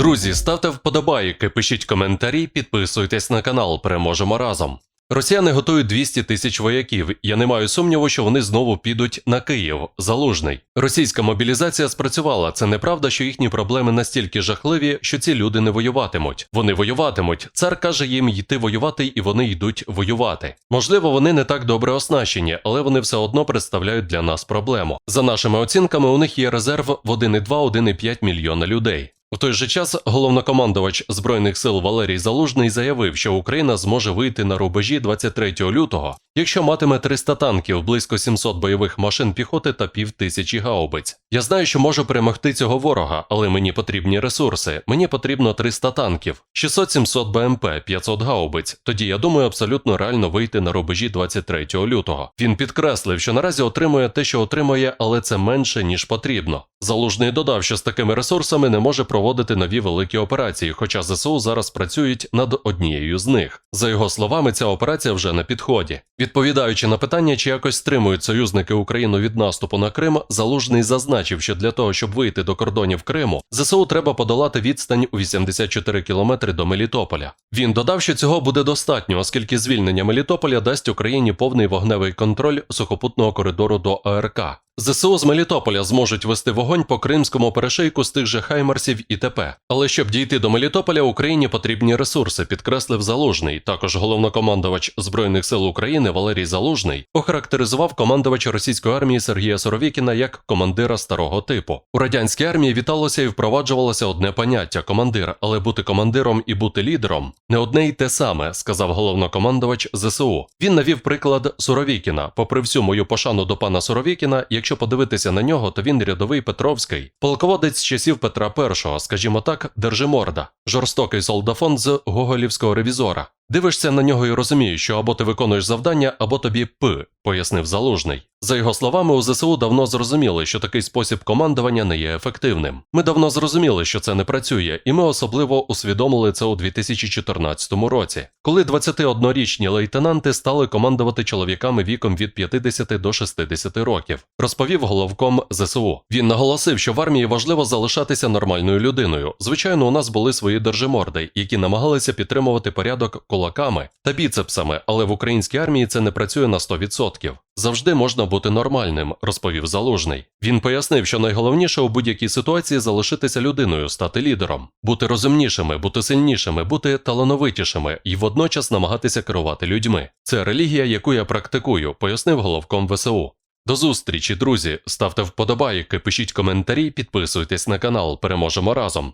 Друзі, ставте вподобайки, пишіть коментарі, підписуйтесь на канал. Переможемо разом. Росіяни готують 200 тисяч вояків. Я не маю сумніву, що вони знову підуть на Київ. Залужний. Російська мобілізація спрацювала. Це неправда, що їхні проблеми настільки жахливі, що ці люди не воюватимуть. Вони воюватимуть. Цар каже їм йти воювати, і вони йдуть воювати. Можливо, вони не так добре оснащені, але вони все одно представляють для нас проблему. За нашими оцінками, у них є резерв в 1,2-1,5 мільйона людей. В той же час головнокомандувач збройних сил Валерій Залужний заявив, що Україна зможе вийти на рубежі 23 лютого, якщо матиме 300 танків, близько 700 бойових машин піхоти та пів тисячі гаубиць. Я знаю, що можу перемогти цього ворога, але мені потрібні ресурси. Мені потрібно 300 танків, 600-700 БМП, 500 гаубиць. Тоді я думаю, абсолютно реально вийти на рубежі 23 лютого. Він підкреслив, що наразі отримує те, що отримує, але це менше ніж потрібно. Залужний додав, що з такими ресурсами не може проводити нові великі операції, хоча ЗСУ зараз працюють над однією з них. За його словами, ця операція вже на підході. Відповідаючи на питання, чи якось стримують союзники Україну від наступу на Крим, Залужний зазначив, що для того, щоб вийти до кордонів Криму, ЗСУ треба подолати відстань у 84 кілометри до Мелітополя. Він додав, що цього буде достатньо, оскільки звільнення Мелітополя дасть Україні повний вогневий контроль сухопутного коридору до АРК. ЗСУ з Мелітополя зможуть вести вогонь по кримському перешийку з тих же Хаймарсів і т.п. Але щоб дійти до Мелітополя, Україні потрібні ресурси, підкреслив Залужний. Також головнокомандувач Збройних сил України Валерій Залужний охарактеризував командувача російської армії Сергія Соровікіна як командира старого типу. У радянській армії віталося і впроваджувалося одне поняття командир, але бути командиром і бути лідером не одне й те саме, сказав головнокомандувач ЗСУ. Він навів приклад Суровікіна. Попри всю мою пошану до пана Суровікіна, якщо подивитися на нього, то він рядовий Петровський, полководець часів Петра І, скажімо так, держиморда, жорстокий солдафон з гоголівського ревізора. Дивишся на нього і розумієш, що або ти виконуєш завдання, або тобі п, пояснив залужний. За його словами, у ЗСУ давно зрозуміли, що такий спосіб командування не є ефективним. Ми давно зрозуміли, що це не працює, і ми особливо усвідомили це у 2014 році, коли 21-річні лейтенанти стали командувати чоловіками віком від 50 до 60 років, розповів головком ЗСУ. Він наголосив, що в армії важливо залишатися нормальною людиною. Звичайно, у нас були свої держиморди, які намагалися підтримувати порядок кулаками та біцепсами, але в українській армії це не працює на 100%. Завжди можна бути нормальним, розповів Залужний. Він пояснив, що найголовніше у будь-якій ситуації залишитися людиною, стати лідером, бути розумнішими, бути сильнішими, бути талановитішими і водночас намагатися керувати людьми. Це релігія, яку я практикую, пояснив головком ВСУ. До зустрічі, друзі. Ставте вподобайки, пишіть коментарі, підписуйтесь на канал. Переможемо разом.